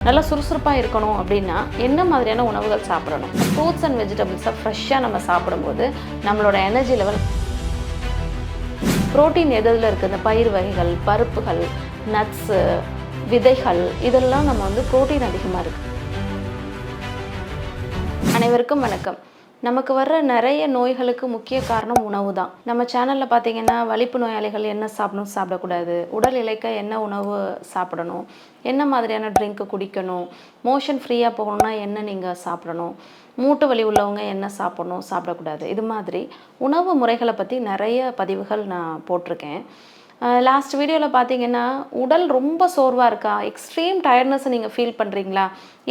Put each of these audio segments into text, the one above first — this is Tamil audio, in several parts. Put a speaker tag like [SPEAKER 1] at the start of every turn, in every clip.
[SPEAKER 1] நல்லா சுறுசுறுப்பாக இருக்கணும் அப்படின்னா என்ன மாதிரியான உணவுகள் சாப்பிடணும்? ஃப்ரூட்ஸ் அண்ட் வெஜிடபிள்ஸை ஃப்ரெஷ்ஷாக நம்ம சாப்பிடும்போது நம்மளோட எனர்ஜி லெவல் புரோட்டீன் எதில் இருக்குது இந்த பயிர் வகைகள் பருப்புகள் நட்ஸு விதைகள் இதெல்லாம் நம்ம வந்து புரோட்டீன் அதிகமாக இருக்குது அனைவருக்கும் வணக்கம். நமக்கு வர்ற நிறைய நோய்களுக்கு முக்கிய காரணம் உணவு தான் நம்ம சேனலில் பார்த்தீங்கன்னா வலிப்பு நோயாளிகள் என்ன சாப்பிடணும் சாப்பிடக்கூடாது உடல் இலைக்க என்ன உணவு சாப்பிடணும் என்ன மாதிரியான ட்ரிங்க்கு குடிக்கணும் மோஷன் ஃப்ரீயாக போகணும்னா என்ன நீங்கள் சாப்பிடணும் மூட்டு வலி உள்ளவங்க என்ன சாப்பிடணும் சாப்பிடக்கூடாது. இது மாதிரி உணவு முறைகளை பற்றி நிறைய பதிவுகள் நான் போட்டிருக்கேன். லாஸ்ட் வீடியோவில் பார்த்தீங்கன்னா உடல் ரொம்ப சோர்வாக இருக்கா? எக்ஸ்ட்ரீம் டயர்ட்னஸ் நீங்கள் ஃபீல் பண்ணுறீங்களா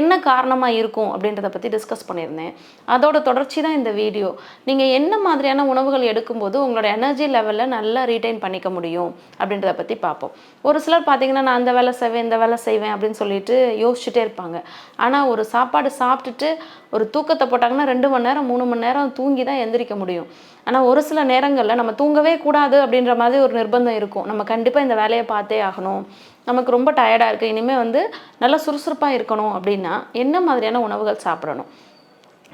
[SPEAKER 1] என்ன காரணமாக இருக்கும் அப்படின்றத பற்றி டிஸ்கஸ் பண்ணியிருந்தேன். அதோட தொடர்ச்சி தான் இந்த வீடியோ நீங்கள் என்ன மாதிரியான உணவுகள் எடுக்கும்போது உங்களோட எனர்ஜி லெவலில் நல்லா ரீட்டைன் பண்ணிக்க முடியும் அப்படின்றத பற்றி பார்ப்போம். ஒரு சிலர் பார்த்தீங்கன்னா நான் அந்த வேலை செய்வேன் இந்த வேலை செய்வேன் அப்படின்னு சொல்லிட்டு யோசிச்சுட்டே இருப்பாங்க. ஆனால் ஒரு சாப்பாடு சாப்பிட்டுட்டு ஒரு தூக்கத்தை போட்டாங்கன்னா ரெண்டு மணி நேரம் மூணு மணி நேரம் தூங்கி தான் எந்திரிக்க முடியும். ஆனால் ஒரு சில நேரங்களில் நம்ம தூங்கவே கூடாது அப்படின்ற மாதிரி ஒரு நிர்பந்தம் இருக்கும். நம்ம கண்டிப்பாக இந்த வேலையை பார்த்தே ஆகணும். நமக்கு ரொம்ப டயர்டாக இருக்குது இனிமேல் வந்து நல்லா சுறுசுறுப்பாக இருக்கணும் அப்படின்னா என்ன மாதிரியான உணவுகள் சாப்பிடணும்?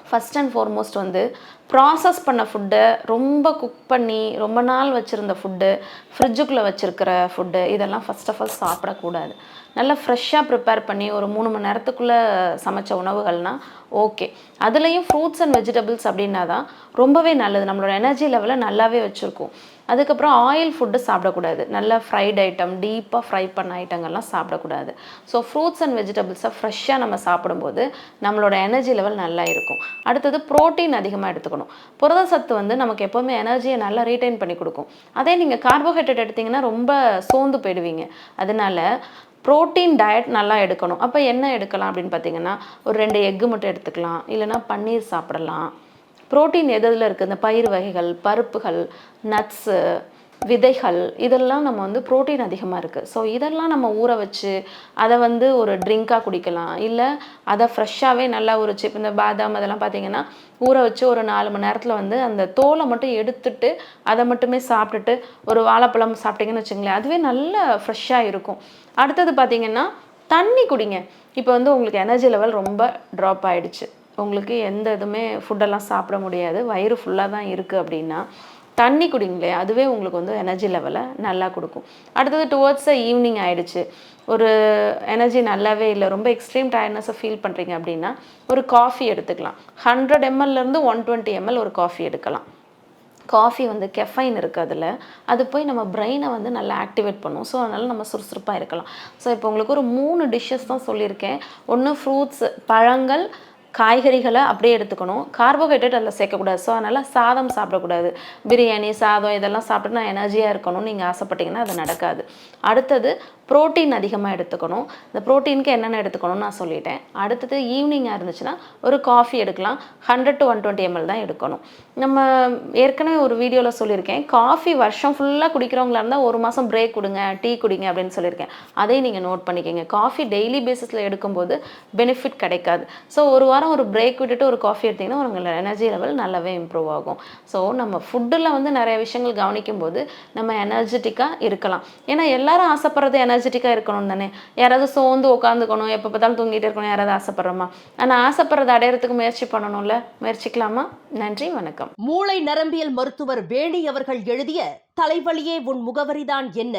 [SPEAKER 1] ஃபஸ்ட் அண்ட் ஃபார்மோஸ்ட் வந்து ப்ராசஸ் பண்ண ஃபுட்டை ரொம்ப குக் பண்ணி ரொம்ப நாள் வச்சுருந்த ஃபுட்டு ஃப்ரிட்ஜுக்குள்ளே வச்சுருக்கிற ஃபுட்டு இதெல்லாம் ஃபஸ்ட் ஆஃப் ஆல் சாப்பிடக்கூடாது. நல்லா ஃப்ரெஷ்ஷாக ப்ரிப்பேர் பண்ணி ஒரு மூணு மணி நேரத்துக்குள்ளே சமைச்ச உணவுகள்னால் ஓகே அதுலேயும் ஃப்ரூட்ஸ் அண்ட் வெஜிடபிள்ஸ் அப்படின்னா தான் ரொம்பவே நல்லது. நம்மளோட எனர்ஜி லெவலை நல்லாவே வச்சுருக்கும். அதுக்கப்புறம் ஆயில் ஃபுட்டு சாப்பிடக்கூடாது. நல்லா ஃப்ரைட் ஐட்டம் டீப்பாக ஃப்ரை பண்ண ஐட்டங்கள்லாம் சாப்பிடக்கூடாது. ஸோ ஃப்ரூட்ஸ் அண்ட் வெஜிடபிள்ஸை ஃப்ரெஷ்ஷாக நம்ம சாப்பிடும்போது நம்மளோட எனர்ஜி லெவல் நல்லா இருக்கும். அடுத்தது ப்ரோட்டீன் அதிகமாக எடுத்துக்கணும். புரத சத்து வந்து நமக்கு எப்போவுமே எனர்ஜியை நல்லா ரீட்டைன் பண்ணி கொடுக்கும். அதே நீங்கள் கார்போஹைட்ரேட் எடுத்திங்கன்னா ரொம்ப சோர்ந்து போயிடுவீங்க. அதனால ப்ரோட்டீன் டயட் நல்லா எடுக்கணும். அப்போ என்ன எடுக்கலாம் அப்படின்னு பார்த்தீங்கன்னா ஒரு ரெண்டு எக்கு மட்டும் எடுத்துக்கலாம். இல்லைனா பன்னீர் சாப்பிடலாம். ப்ரோட்டீன் எதில் இருக்குது இந்த பயிர் வகைகள் பருப்புகள் நட்ஸு விதைகள் இதெல்லாம் நம்ம வந்து ப்ரோட்டீன் அதிகமாக இருக்குது ஸோ இதெல்லாம் நம்ம ஊற வச்சு அதை வந்து ஒரு ட்ரிங்காக குடிக்கலாம். இல்லை அதை ஃப்ரெஷ்ஷாகவே நல்லா ஒரு வச்சு இந்த பாதாம் அதெல்லாம் பார்த்தீங்கன்னா ஊற வச்சு ஒரு நாலு மணி நேரத்தில் வந்து அந்த தோலை மட்டும் எடுத்துட்டு அதை மட்டுமே சாப்பிட்டுட்டு ஒரு வாழைப்பழம் சாப்பிட்டீங்கன்னு வச்சுங்களேன் அதுவே நல்ல ஃப்ரெஷ்ஷாக இருக்கும். அடுத்தது பார்த்தீங்கன்னா தண்ணி குடிங்க. இப்போ வந்து உங்களுக்கு எனர்ஜி லெவல் ரொம்ப ட்ராப் ஆகிடுச்சு உங்களுக்கு எந்த இதுவுமே ஃபுட்டெல்லாம் சாப்பிட முடியாது. வயிறு ஃபுல்லாக தான் இருக்குது அப்படின்னா தண்ணி குடிங்களே அதுவே உங்களுக்கு வந்து எனர்ஜி லெவலை நல்லா கொடுக்கும். அடுத்தது டுவர்ட்ஸ் ஈவினிங் ஆகிடுச்சு ஒரு எனர்ஜி நல்லாவே இல்லை. ரொம்ப எக்ஸ்ட்ரீம் டயர்னஸை ஃபீல் பண்ணுறீங்க அப்படின்னா ஒரு காஃபி எடுத்துக்கலாம். ஹண்ட்ரட் எம்எல்லேருந்து ஒன் டுவெண்ட்டி எம்எல் ஒரு காஃபி எடுக்கலாம். காஃபி வந்து கெஃபைன் இருக்குது அதில். அது போய் நம்ம பிரெயினை வந்து நல்லா ஆக்டிவேட் பண்ணும். ஸோ அதனால் நம்ம சுறுசுறுப்பாக இருக்கலாம். ஸோ இப்போ உங்களுக்கு ஒரு மூணு டிஷ்ஷஸ் தான் சொல்லியிருக்கேன். ஒன்று ஃப்ரூட்ஸ் பழங்கள் காய்கறிகளை அப்படியே எடுத்துக்கணும். கார்போஹைட்ரேட் அதில் சேர்க்கக்கூடாது. ஸோ அதனால் சாதம் சாப்பிடக்கூடாது. பிரியாணி சாதம் இதெல்லாம் சாப்பிட்டு நான் எனர்ஜியாக இருக்கணும்னு நீங்கள் ஆசைப்பட்டீங்கன்னா அது நடக்காது. அடுத்தது ப்ரோட்டீன் அதிகமாக எடுத்துக்கணும். இந்த ப்ரோட்டீனுக்கு என்னென்ன எடுத்துக்கணும்னு நான் சொல்லிட்டேன். அடுத்தது ஈவினிங்காக இருந்துச்சுன்னா ஒரு காஃபி எடுக்கலாம். Hundred to one twenty ML தான் எடுக்கணும். நம்ம ஏற்கனவே ஒரு வீடியோவில் சொல்லியிருக்கேன். காஃபி வருஷம் ஃபுல்லாக குடிக்கிறவங்களா இருந்தால் ஒரு மாதம் பிரேக் கொடுங்க டீ குடிங்க அப்படின்னு சொல்லியிருக்கேன். அதையும் நீங்கள் நோட் பண்ணிக்கோங்க. காஃபி டெய்லி பேசிஸில் எடுக்கும்போது பெனிஃபிட் கிடைக்காது. ஸோ ஒரு வாரம் வாரம் ஒரு பிரேக் விட்டுட்டு ஒரு காஃபி எடுத்திங்கன்னா உங்களோட எனர்ஜி லெவல் நல்லாவே இம்ப்ரூவ் ஆகும். ஸோ நம்ம ஃபுட்டில் வந்து நிறைய விஷயங்கள் கவனிக்கும் போது நம்ம எனர்ஜெட்டிக்காக இருக்கலாம். ஏன்னா எல்லாரும் ஆசைப்படுறது எனர்ஜெட்டிக்காக இருக்கணும் தானே? யாராவது சோர்ந்து உட்காந்துக்கணும் எப்போ பார்த்தாலும் தூங்கிட்டு இருக்கணும் யாராவது ஆசைப்படுறோமா? ஆனால் ஆசைப்படுறதை அடையிறதுக்கு முயற்சி பண்ணணும்ல? முயற்சிக்கலாமா? நன்றி வணக்கம்.
[SPEAKER 2] மூளை நரம்பியல் மருத்துவர் வேணி அவர்கள் எழுதிய தலைவலியே உன் முகவரிதான் என்ன?